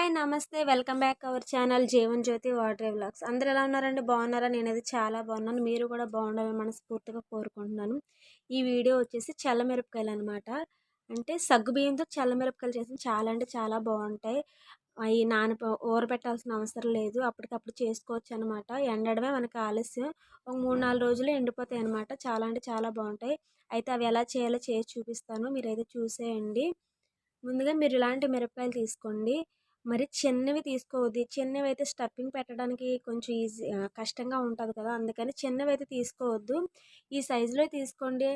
Hi నమస్తే. Welcome back our channel Jeevan Jyothi water vlogs. అందరు ఎలా ఉన్నారండి? బాగున్నారా? నేనైతే చాలా బాగున్నాను. మీరు కూడా బాగుండాలని మనస్ఫూర్తిగా కోరుకుంటున్నాను. ఈ వీడియో వచ్చేసి చల్లమిరపకాయలు అనమాట అంటే సగ్గు బియ్యంతో చల్లమిరపకాయలు చేసి చాలా అంటే చాలా బాగుంటాయి. అవి నాన ఊరబెట్టాల్సిన అవసరం లేదు. అప్పటికప్పుడు చేసుకోవచ్చు అనమాట ఎండడమే మనకి ఆలస్యం. ఒక మూడు నాలుగు రోజులు ఎండిపోతాయి అనమాట చాలా అంటే చాలా బాగుంటాయి. అయితే అవి ఎలా చేయాలో చేసి చూపిస్తాను. మీరైతే చూసేయండి. ముందుగా మీరు ఇలాంటి మిరపకాయలు తీసుకోండి. మరి చిన్నవి తీసుకోవద్దు. చిన్నవి అయితే స్టఫింగ్ పెట్టడానికి కొంచెం ఈజీ కష్టంగా ఉంటుంది కదా! అందుకని చిన్నవి అయితే తీసుకోవద్దు. ఈ సైజులో తీసుకోండి.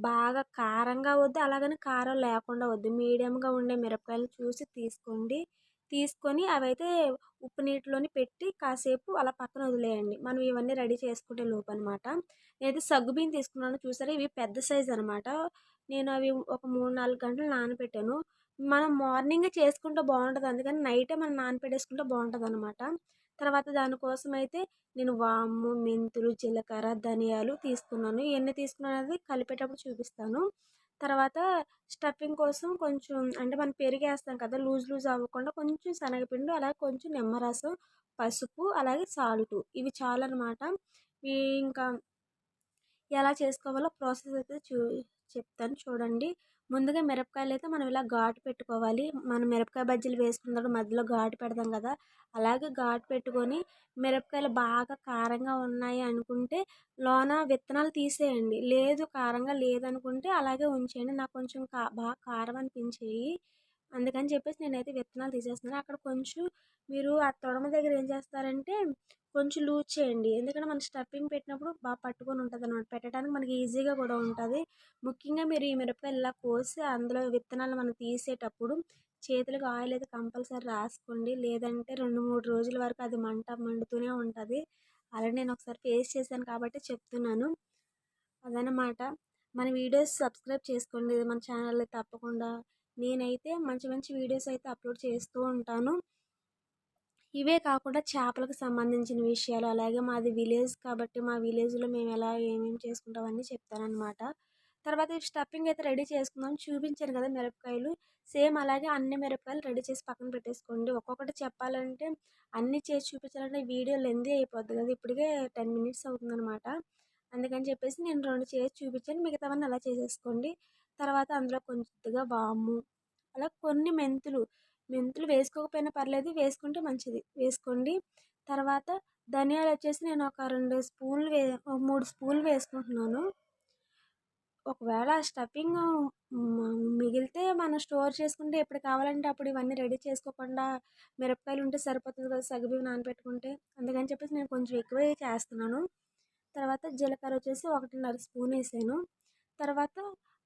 బాగా కారంగా వద్దు అలాగని కారం లేకుండా వద్దు. మీడియంగా ఉండే మిరపకాయలు చూసి తీసుకోండి. తీసుకొని అవైతే ఉప్పు నీటిలోని పెట్టి కాసేపు అలా పక్కన వదిలేయండి. మనం ఇవన్నీ రెడీ చేసుకునే లోపు అనమాట నేనైతే సగ్గు తీసుకున్నాను. చూసారా? ఇవి పెద్ద సైజు అనమాట. నేను అవి ఒక మూడు నాలుగు గంటలు నానబెట్టాను. మనం మార్నింగే చేసుకుంటే బాగుంటుంది. అందుకని నైటే మనం నానపెట్టేసుకుంటే బాగుంటుంది అనమాట తర్వాత దానికోసం అయితే నేను వాము మెంతులు జీలకర్ర ధనియాలు తీసుకున్నాను. ఇవన్నీ తీసుకున్నాను అనేది కలిపేటప్పుడు చూపిస్తాను. తర్వాత స్టఫింగ్ కోసం కొంచెం అంటే మనం పెరిగేస్తాం కదా లూజ్ లూజ్ అవ్వకుండా కొంచెం శనగపిండి అలాగే కొంచెం నిమ్మరసం పసుపు అలాగే సాల్ట్ ఇవి చాలన్నమాట. ఇంకా ఎలా చేసుకోవాలో ప్రాసెస్ అయితే చూ చెప్తాను చూడండి. ముందుగా మిరపకాయలు అయితే మనం ఇలా ఘాటు పెట్టుకోవాలి. మనం మిరపకాయ బజ్జీలు వేసుకున్నప్పుడు మధ్యలో ఘాటు పెడతాం కదా. అలాగే ఘాటు పెట్టుకొని మిరపకాయలు బాగా కారంగా ఉన్నాయి అనుకుంటే లోన విత్తనాలు తీసేయండి. లేదు కారంగా లేదనుకుంటే అలాగే ఉంచేయండి. నాకు కొంచెం కా బాగా కారం అనిపించేయి. అందుకని చెప్పేసి నేనైతే విత్తనాలు తీసేస్తున్నాను. అక్కడ కొంచెం మీరు ఆ తొడమ దగ్గర ఏం చేస్తారంటే కొంచెం లూజ్ చేయండి. ఎందుకంటే మనం స్టఫింగ్ పెట్టినప్పుడు బాగా పట్టుకొని ఉంటుంది అనమాట పెట్టడానికి మనకి ఈజీగా కూడా ఉంటుంది. ముఖ్యంగా మీరు ఈ మిరపకాయలు ఇలా కోసి అందులో విత్తనాలు మనం తీసేటప్పుడు చేతులకు ఆయిల్ అయితే కంపల్సరీ రాసుకోండి. లేదంటే రెండు మూడు రోజుల వరకు అది మంట మండుతూనే ఉంటుంది. అలా నేను ఒకసారి ఫేస్ చేశాను కాబట్టి చెప్తున్నాను. అదనమాట మన వీడియోస్ సబ్స్క్రైబ్ చేసుకోండి. మన ఛానల్ తప్పకుండా నేనైతే మంచి మంచి వీడియోస్ అయితే అప్లోడ్ చేస్తూ ఉంటాను. ఇవే కాకుండా చేపలకు సంబంధించిన విషయాలు అలాగే మాది విలేజ్ కాబట్టి మా విలేజ్లో మేము ఎలా ఏమేమి చేసుకుంటామని చెప్తానమాట తర్వాత స్టఫింగ్ అయితే రెడీ చేసుకుందాం. చూపించాను కదా మిరపకాయలు. సేమ్ అలాగే అన్ని మిరపకాయలు రెడీ చేసి పక్కన పెట్టేసుకోండి. ఒక్కొక్కటి చెప్పాలంటే అన్నీ చేసి చూపించాలంటే వీడియో లెందీ అయిపోద్ది కదా. ఇప్పటికే టెన్ మినిట్స్ అవుతుందన్నమాట. అందుకని చెప్పేసి నేను రెండు చేసి చూపించాను. మిగతావన్నీ అలా చేసేసుకోండి. తర్వాత అందులో కొద్దిగా వాము అలా కొన్ని మెంతులు మెంతులు వేసుకోకపోయినా పర్లేదు వేసుకుంటే మంచిది. వేసుకోండి. తర్వాత ధనియాలు వచ్చేసి నేను ఒక రెండు స్పూన్లు వే మూడు స్పూన్లు వేసుకుంటున్నాను. ఒకవేళ స్టఫింగ్ మిగిలితే మనం స్టోర్ చేసుకుంటే ఎప్పుడు కావాలంటే అప్పుడు ఇవన్నీ రెడీ చేసుకోకుండా మిరపకాయలు ఉంటే సరిపోతుంది కదా సగ్గుబియ్యం నానబెట్టుకుంటే. అందుకని చెప్పేసి నేను కొంచెం ఎక్కువ చేస్తున్నాను. తర్వాత జీలకర్ర వచ్చేసి ఒకటిన్నర స్పూన్ వేసాను. తర్వాత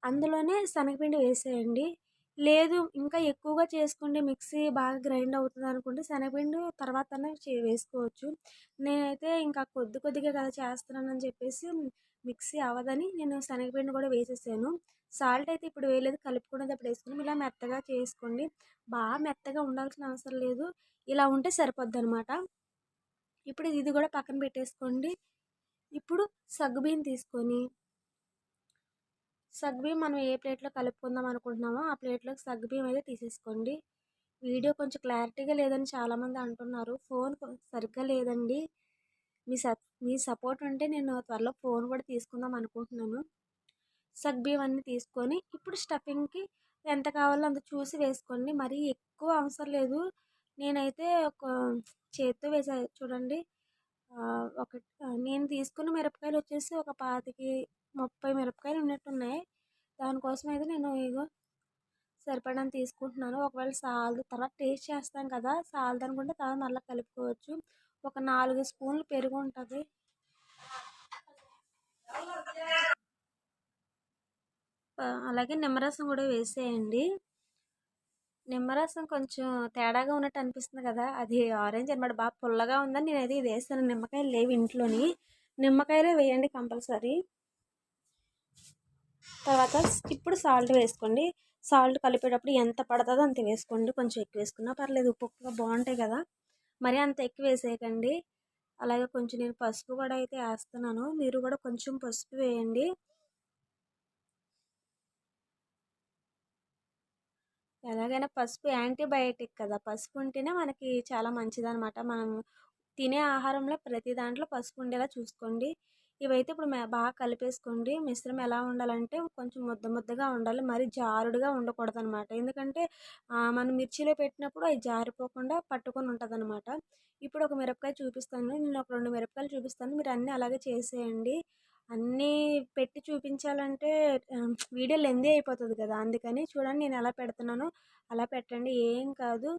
అందులోనే శనగపిండి వేసేయండి. లేదు ఇంకా ఎక్కువగా చేసుకుంటే మిక్సీ బాగా గ్రైండ్ అవుతుంది అనుకుంటే శనగపిండి తర్వాత వేసుకోవచ్చు. నేనైతే ఇంకా కొద్ది కొద్దిగా కదా చేస్తున్నానని చెప్పేసి మిక్సీ అవ్వదని నేను శనగపిండి కూడా వేసేసాను. సాల్ట్ అయితే ఇప్పుడు వేయలేదు కలుపుకునేటప్పుడు వేసుకుని ఇలా మెత్తగా చేసుకోండి. బాగా మెత్తగా ఉండాల్సిన అవసరం లేదు. ఇలా ఉంటే సరిపోద్ది అనమాట ఇప్పుడు ఇది కూడా పక్కన పెట్టేసుకోండి. ఇప్పుడు సగ్గుబియ్యం తీసుకొని సగ్గుబియ్యం మనం ఏ ప్లేట్లో కలుపుకుందాం అనుకుంటున్నామో ఆ ప్లేట్లోకి సగ్గుబియ్యం అయితే తీసేసుకోండి. వీడియో కొంచెం క్లారిటీగా లేదని చాలామంది అంటున్నారు. ఫోన్ సరిగ్గా లేదండి. మీ సప్ మీ సపోర్ట్ ఉంటే నేను త్వరలో ఫోన్ కూడా తీసుకుందాం అనుకుంటున్నాను. సగ్గుబియ్యం అన్నీ తీసుకొని ఇప్పుడు స్టఫింగ్కి ఎంత కావాలో అంత చూసి వేసుకోండి. మరీ ఎక్కువ అవసరం లేదు. నేనైతే ఒక చేత్తో వేసా చూడండి. ఒక నేను తీసుకున్న మిరపకాయలు వచ్చేసి ఒక పాతికి ముప్పై మిరపకాయలు ఉన్నట్టున్నాయి. దానికోసం అయితే నేను ఇగో సరిపడని తీసుకుంటున్నాను. ఒకవేళ సాల్ తర్వాత టేస్ట్ చేస్తాం కదా సాల్ది అనుకుంటే తర్వాత మళ్ళీ కలుపుకోవచ్చు. ఒక నాలుగు స్పూన్లు పెరుగు ఉంటుంది. అలాగే నిమ్మరసం కూడా వేసేయండి. నిమ్మరసం కొంచెం తేడాగా ఉన్నట్టు అనిపిస్తుంది కదా అది ఆరెంజ్ అనమాట బాగా పుల్లగా ఉందని నేనైతే ఇది వేస్తాను నిమ్మకాయలు లేవు ఇంట్లోని. నిమ్మకాయలే వేయండి కంపల్సరీ. తర్వాత ఇప్పుడు సాల్ట్ వేసుకోండి. సాల్ట్ కలిపేటప్పుడు ఎంత పడుతుందో అంత వేసుకోండి. కొంచెం ఎక్కువ వేసుకున్నా పర్లేదు. ఉప్పు ఉప్పుగా బాగుంటాయి కదా. మరి అంత ఎక్కువ వేసేయకండి. అలాగే కొంచెం నేను పసుపు కూడా అయితే వేస్తున్నాను. మీరు కూడా కొంచెం పసుపు వేయండి. ఎలాగైనా పసుపు యాంటీబయాటిక్ కదా. పసుపు ఉంటేనే మనకి చాలా మంచిదనమాట మనం తినే ఆహారంలో ప్రతి దాంట్లో పసుపు ఉండేలా చూసుకోండి. ఇవైతే ఇప్పుడు బాగా కలిపేసుకోండి. మిశ్రమం ఎలా ఉండాలంటే కొంచెం ముద్ద ముద్దగా ఉండాలి. మరి జారుడుగా ఉండకూడదు అనమాట ఎందుకంటే మనం మిర్చిలో పెట్టినప్పుడు అవి జారిపోకుండా పట్టుకొని ఉంటుంది అనమాట ఇప్పుడు ఒక మిరపకాయ చూపిస్తాను. నేను ఒక రెండు మిరపకాయలు చూపిస్తాను. మీరు అన్నీ అలాగే చేసేయండి. అన్నీ పెట్టి చూపించాలంటే వీడియో లెందీ అయిపోతుంది కదా! అందుకని చూడండి నేను ఎలా పెడుతున్నానో అలా పెట్టండి. ఏం కాదు.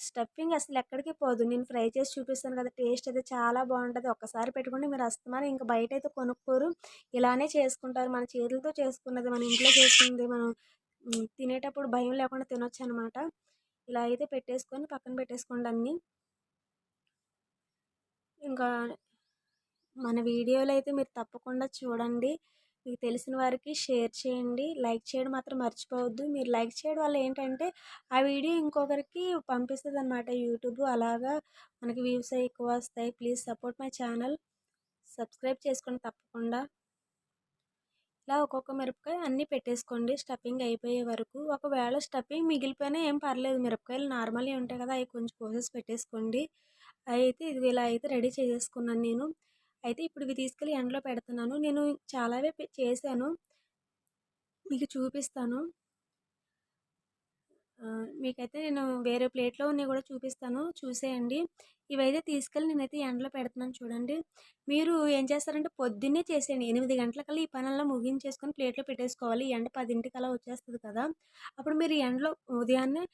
స్టఫింగ్ అసలు ఎక్కడికి పోదు. నేను ఫ్రై చేసి చూపిస్తాను కదా! టేస్ట్ అయితే చాలా బాగుంటుంది. ఒక్కసారి పెట్టుకుంటే మీరు అస్తమానం ఇంకా బయట అయితే కొనుక్కోరు. ఇలానే చేసుకుంటారు. మన చేతులతో చేసుకున్నది మన ఇంట్లో చేసుకుంది మనం తినేటప్పుడు భయం లేకుండా తినొచ్చు అనమాట ఇలా అయితే పెట్టేసుకొని పక్కన పెట్టేసుకోండి అన్నీ. ఇంకా మన వీడియోలు అయితే మీరు తప్పకుండా చూడండి. మీకు తెలిసిన వారికి షేర్ చేయండి. లైక్ చేయడం మాత్రం మర్చిపోవద్దు. మీరు లైక్ చేయడం వల్ల ఏంటంటే ఆ వీడియో ఇంకొకరికి పంపిస్తుంది అనమాట యూట్యూబ్. అలాగా మనకి వ్యూస్ ఎక్కువ వస్తాయి. Please support my channel. Subscribe చేసుకోండి తప్పకుండా ఇలా ఒక్కొక్క మిరపకాయ అన్నీ పెట్టేసుకోండి. స్టఫింగ్ అయిపోయే వరకు. ఒకవేళ స్టఫింగ్ మిగిలిపోయినా ఏం పర్లేదు. మిరపకాయలు నార్మల్గా ఉంటాయి కదా అవి కొంచెం కోసేసి పెట్టేసుకోండి. అయితే ఇది ఇలా అయితే రెడీ చేసేసుకున్నాను నేను. అయితే ఇప్పుడు ఇవి తీసుకెళ్ళి ఎండలో పెడుతున్నాను. నేను చాలావే చేశాను. మీకు చూపిస్తాను. మీకైతే నేను వేరే ప్లేట్లో ఉన్నాయి కూడా చూపిస్తాను. చూసేయండి. ఇవైతే తీసుకెళ్ళి నేనైతే ఎండలో పెడుతున్నాను చూడండి. మీరు ఏం చేస్తారంటే పొద్దున్నే చేసేయండి. ఎనిమిది గంటలకల్లా ఈ పనుల్లో ముగించేసుకొని ప్లేట్లో పెట్టేసుకోవాలి. ఎండ పదింటికి అలా వచ్చేస్తుంది కదా. అప్పుడు మీరు ఎండలో ఉదయాన్నే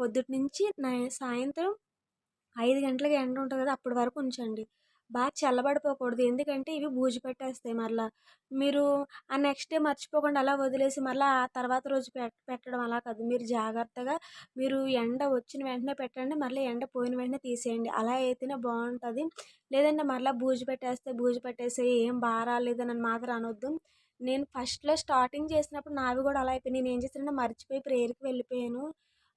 పొద్దుటి నుంచి సాయంత్రం ఐదు గంటలకు ఎండ ఉంటుంది కదా అప్పటి వరకు ఉంచండి. బాగా చల్లబడిపోకూడదు. ఎందుకంటే ఇవి బూజు పెట్టేస్తాయి మరలా. మీరు ఆ నెక్స్ట్ డే మర్చిపోకుండా అలా వదిలేసి మళ్ళీ ఆ తర్వాత రోజు పెట్టడం అలా కాదు. మీరు జాగ్రత్తగా మీరు ఎండ వచ్చిన వెంటనే పెట్టండి. మళ్ళీ ఎండ పోయిన వెంటనే తీసేయండి. అలా అయితేనే బాగుంటుంది. లేదంటే మరలా బూజు పెట్టేస్తే బూజు పెట్టేస్తే ఏం బారాలేదని రాలేదని మాత్రం అనొద్దు. నేను ఫస్ట్లో స్టార్టింగ్ చేసినప్పుడు నావి కూడా అలా అయిపోయి నేను ఏం చేశానంటే మర్చిపోయి ప్రేయర్కి వెళ్ళిపోయాను.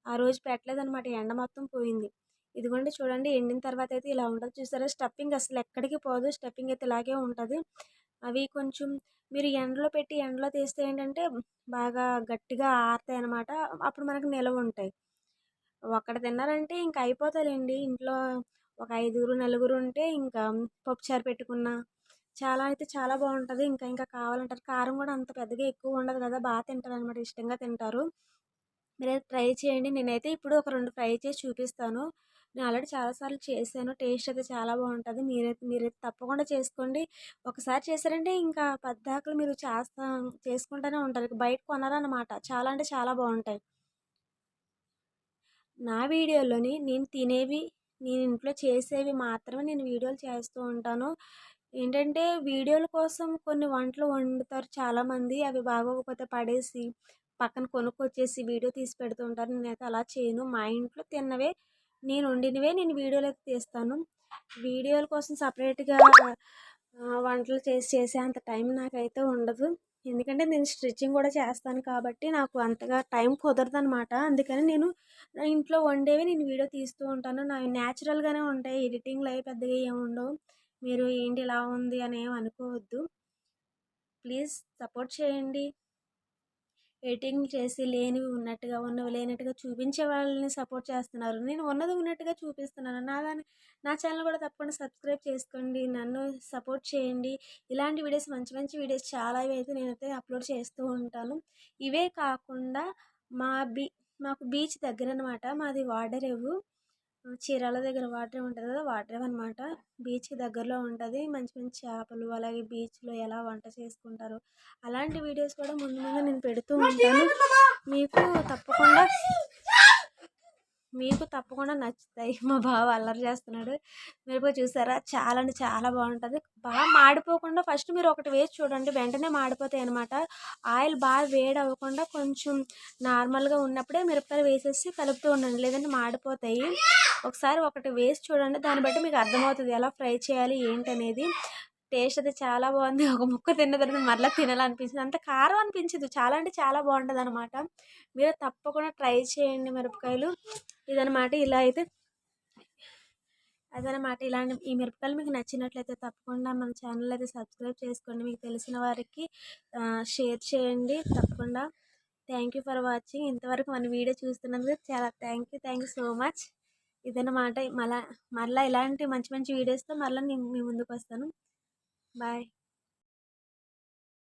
ఆ రోజు పెట్టలేదన్నమాట. ఎండ మొత్తం పోయింది. ఇదిగోండి చూడండి ఎండిన తర్వాత అయితే ఇలా ఉంటుంది. చూసారా? స్టఫింగ్ అసలు ఎక్కడికి పోదు. స్టఫింగ్ అయితే ఇలాగే ఉంటుంది. అవి కొంచెం మీరు ఎండలో పెట్టి ఎండలో తీస్తే ఏంటంటే బాగా గట్టిగా ఆరుతాయి అనమాట అప్పుడు మనకు నిలవ ఉంటాయి. ఒక్కడ తిన్నారంటే ఇంకా అయిపోతాయండి. ఇంట్లో ఒక ఐదుగురు నలుగురు ఉంటే ఇంకా పప్పుచారు పెట్టుకున్న చాలా అయితే చాలా బాగుంటుంది. ఇంకా ఇంకా కావాలంటారు. కారం కూడా అంత పెద్దగా ఎక్కువ ఉండదు కదా. బాగా తింటారు అనమాట ఇష్టంగా తింటారు. మీరైతే ట్రై చేయండి. నేనైతే ఇప్పుడు ఒక రెండు ఫ్రై చేసి చూపిస్తాను. నేను ఆల్రెడీ చాలాసార్లు చేశాను. టేస్ట్ అయితే చాలా బాగుంటుంది. మీరైతే మీరైతే తప్పకుండా చేసుకోండి. ఒకసారి చేశారంటే ఇంకా పద్దాకలు మీరు చేస్తా చేసుకుంటూనే ఉంటారు. బయట కొనాలన్నమాట. చాలా అంటే చాలా బాగుంటాయి. నా వీడియోలోని నేను తినేవి నేను ఇంట్లో చేసేవి మాత్రమే నేను వీడియోలు చేస్తూ ఉంటాను. ఏంటంటే వీడియోల కోసం కొన్ని వంటలు వండుతారు చాలామంది. అవి బాగోకపోతే పడేసి పక్కన కొనుక్కొచ్చేసి వీడియో తీసి పెడుతుంటారు నేనైతే అలా చేయను. మా ఇంట్లో తిన్నవే నేను వండినవే నేను వీడియోలు అయితే తీస్తాను. వీడియోల కోసం సపరేట్గా వంటలు చేసి చేసే అంత టైం నాకైతే ఉండదు. ఎందుకంటే నేను స్టిచ్చింగ్ కూడా చేస్తాను కాబట్టి నాకు అంతగా టైం కుదరదు అనమాట అందుకని నేను నా ఇంట్లో వండేవి నేను వీడియో తీస్తూ ఉంటాను. నా న్యాచురల్గానే ఉంటాయి. ఎడిటింగ్లు అవి పెద్దగా ఏమి ఉండవు. మీరు ఏంటి ఇలా ఉంది అని ఏమి అనుకోవద్దు. ప్లీజ్ సపోర్ట్ చేయండి. ఎడిటింగ్ చేసి లేనివి ఉన్నట్టుగా ఉన్నవి లేనట్టుగా చూపించే వాళ్ళని సపోర్ట్ చేస్తున్నారు. నేను ఉన్నది ఉన్నట్టుగా చూపిస్తున్నాను. నా దాని నా ఛానల్ కూడా తప్పకుండా సబ్స్క్రైబ్ చేసుకోండి. నన్ను సపోర్ట్ చేయండి. ఇలాంటి వీడియోస్ మంచి మంచి వీడియోస్ చాలా అయితే నేనైతే అప్లోడ్ చేస్తూ ఉంటాను. ఇవే కాకుండా మా బీ మాకు బీచ్ దగ్గర అనమాట మాది వాడరేవు. చీరాల దగ్గర వాటర్ ఉంటుంది కదా వాటర్ అనమాట బీచ్కి దగ్గరలో ఉంటుంది. మంచి మంచి చేపలు అలాగే బీచ్లో ఎలా వంట చేసుకుంటారు అలాంటి వీడియోస్ కూడా ముందు ముందు నేను పెడుతూ ఉంటాను. మీకు తప్పకుండా మీకు తప్పకుండా నచ్చుతాయి. మా బావ అల్లరి చేస్తున్నాడు. మీరు కూడా చూసారా? చాలా అంటే చాలా బాగుంటుంది. బాగా మాడిపోకుండా ఫస్ట్ మీరు ఒకటి వేసి చూడండి. వెంటనే మాడిపోతాయి అనమాట ఆయిల్ బాగా వేడి అవ్వకుండా కొంచెం నార్మల్గా ఉన్నప్పుడే మిరపకాయలు వేసేసి కలుపుతూ ఉండండి. లేదంటే మాడిపోతాయి. ఒకసారి ఒకటి వేసి చూడండి. దాన్ని బట్టి మీకు అర్థమవుతుంది ఎలా ఫ్రై చేయాలి ఏంటనేది. టేస్ట్ అయితే చాలా బాగుంది. ఒక ముక్క తిన్న తర్వాత మరలా తినాలనిపించింది. అంత కారం అనిపించదు. చాలా అంటే చాలా బాగుంటుంది అనమాట మీరు తప్పకుండా ట్రై చేయండి మిరపకాయలు. ఇదనమాట ఇలా అయితే. అదనమాట ఇలాంటి ఈ మిరపకాయలు మీకు నచ్చినట్లయితే తప్పకుండా మన ఛానల్ అయితే సబ్స్క్రైబ్ చేసుకోండి. మీకు తెలిసిన వారికి షేర్ చేయండి. తప్పకుండా. Thank you for watching. ఇంతవరకు మన వీడియో చూస్తున్నందుకు చాలా thank you thank you so much. ఇదన్నమాట మళ్ళా మళ్ళీ ఇలాంటి మంచి మంచి వీడియోస్తో మళ్ళీ నేను మీ ముందుకు వస్తాను. బాయ్